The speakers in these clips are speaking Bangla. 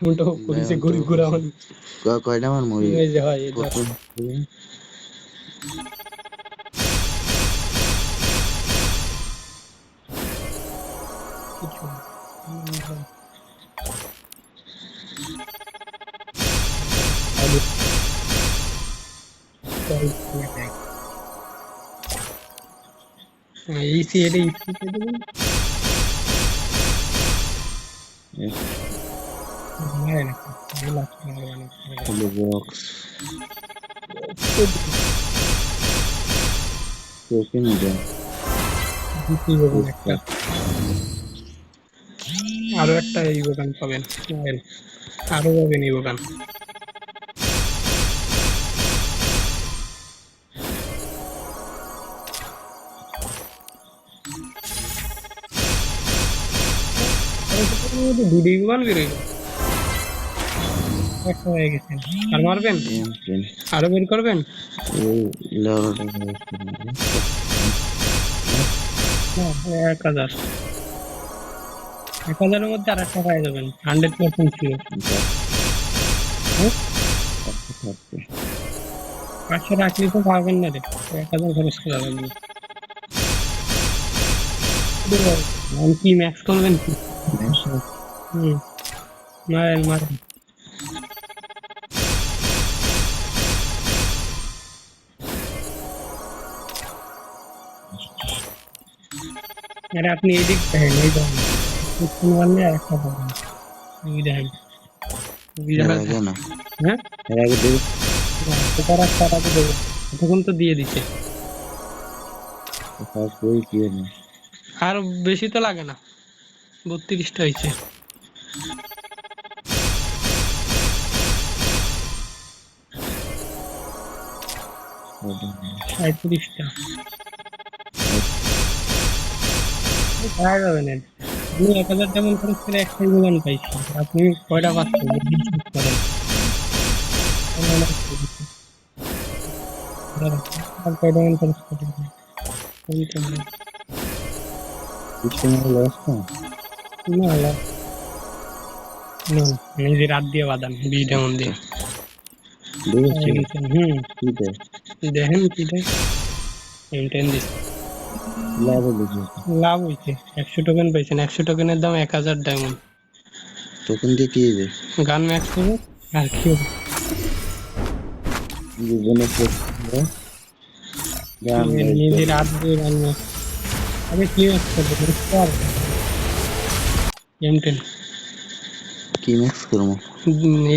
উল্টো করেছে গরিব ঘোরা মানে কয়টা আমার মুভি এই যে হয় এই সি এটা স্কিপ দেন দিতেই হবে একটা। আরও একটা এই দোকান পাবেন। আরও পাবেন এই দোকান দুটি দোকান বেরোয় আর মারবেন? আরও বের করবেন? এক হাজার। এক হাজারের মধ্যে আর একটা পাই যাবেন হান্ড্রেড পার্সেন্ট ছিল পাঁচশো রাখলে তো পাবেন না রে। এক হাজার খরচ করা লাগবে কি? ম্যাক্স করবেন কি? হুম। মারেন মারেন। আরে আপনি এই দিক দেখেন এই দেখেন। আর একটা দেখেন। এই দেখেন। হ্যাঁ? তখন তো দিয়ে দিছে। আর বেশি তো লাগে না। বত্রিশটা হয়েছে। সাঁত্রিশটা পাওয়া যাবে আপনি এক হাজার তেমন খরচ করে একটাই দোকান পাইছি আপনি কয়টা পাচ্ছেন? করেন আর খরচ করেন না। না নিজে রাত দিয়ে বাদাম বিটা মন দিয়ে দেখেন কি দেয় মেনটেন দিস লাভ হলো লাভ হয়েছে একশো টোকেন পাইছেন। একশো টোকেনের দাম এক হাজার ডায়মন্ড টোকেন দিয়ে কি দেবে গান ম্যাক্স হবে আর কি হবে? জীবনে নিজে রাত দিয়ে গান ম্যাক্স আরে কি ম্যাক্স করবে? এম টেন কি ম্যাক্স করব?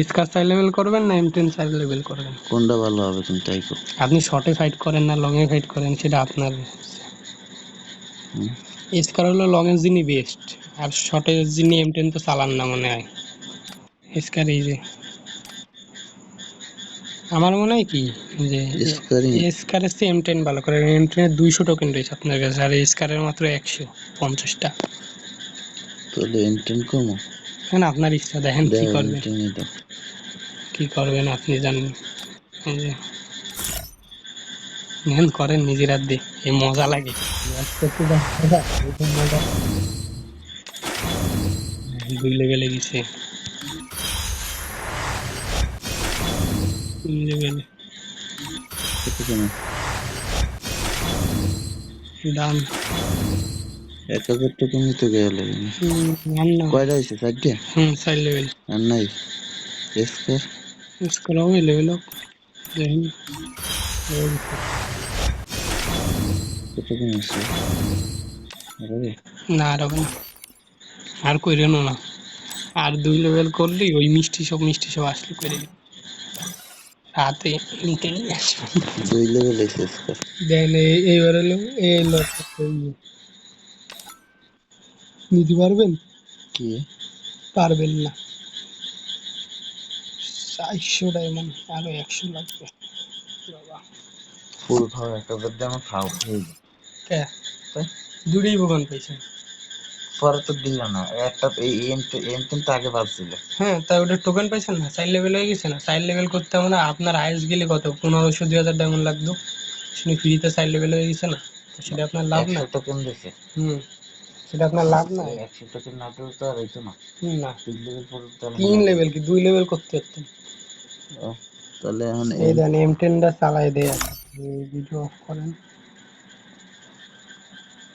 স্কার চাই লেভেল করবেন না এম টেন চাই লেভেল করবেন? কোনটা ভালো হবে তুমি তাই কর। আপনি শর্টে ফাইট করেন না লং এ ফাইট করেন সেটা আপনার। স্কার হলো লং এর জিনি বেস্ট আর শর্টের জিনি এম টেন তো চালান না মনে হয়। স্কার এই যে। আমার মনে হয় কি যে স্কারিং চেয়ে এম টেন ভালো করে এম টেনের দুইশো টোকেন রয়েছে আপনার কাছে আর স্কারের মাত্র একশো পঞ্চাশটা। তাহলে এন্টেন করব হ্যাঁ আপনার ইচ্ছা দেখেন কি করবেন। কি করবেন আপনি জানেন। নেন করেন নিজের দিয়ে এই মজা লাগে। দুই লেভেলে গেছে তিন লেভেলে দাম এক হাজার টোকেন তো গেল কয়টা হয়েছে চারটে হুম চার লেভেল আর নাই স্কার স্কোর হবে লেভেল হোক দেখেন কত কেন আছে না আর হবে না। আর না আর দুই লেভেল ওই মিষ্টি সব মিষ্টি সব আসলে করে রাতে দুই লেভেল এসে স্কার দেন এইবার হলো এই লোক নিতে পারবেন? কি? পারবেন না। চারশো ডায়মন্ড আরও একশো লাগবে। বাবা। ফুল খাও এক হাজার খাও হয়ে যায়। কে? দুটোই ভোগান পেয়েছেন পরে তো দিল না। একটা এই এন্টেন তো আগে পাচ্ছিল হ্যাঁ তাই ওটা টোকেন পাইছেন না? চাইল্ড লেভেল হয়ে গেছে না? চাইল্ড লেভেল করতে হবে না আপনার আইস গেলে কত? পনেরোশো দুই হাজার ডায়মন্ড লাগতো। শুনে ফ্রিতে চাইল্ড লেভেল হয়ে গেছে না? সেটা আপনার লাভ না টোকেন দিছে। হুম সেটা আপনার লাভ না একশো টাকার নাটক তো আর হইতো না। না। তিন লেভেল তিন লেভেল কি? দুই লেভেল করতে পারতেন। তাহলে এখন এই দেন এম টেনটা চালাই দেয়। ভিডিও অফ করেন।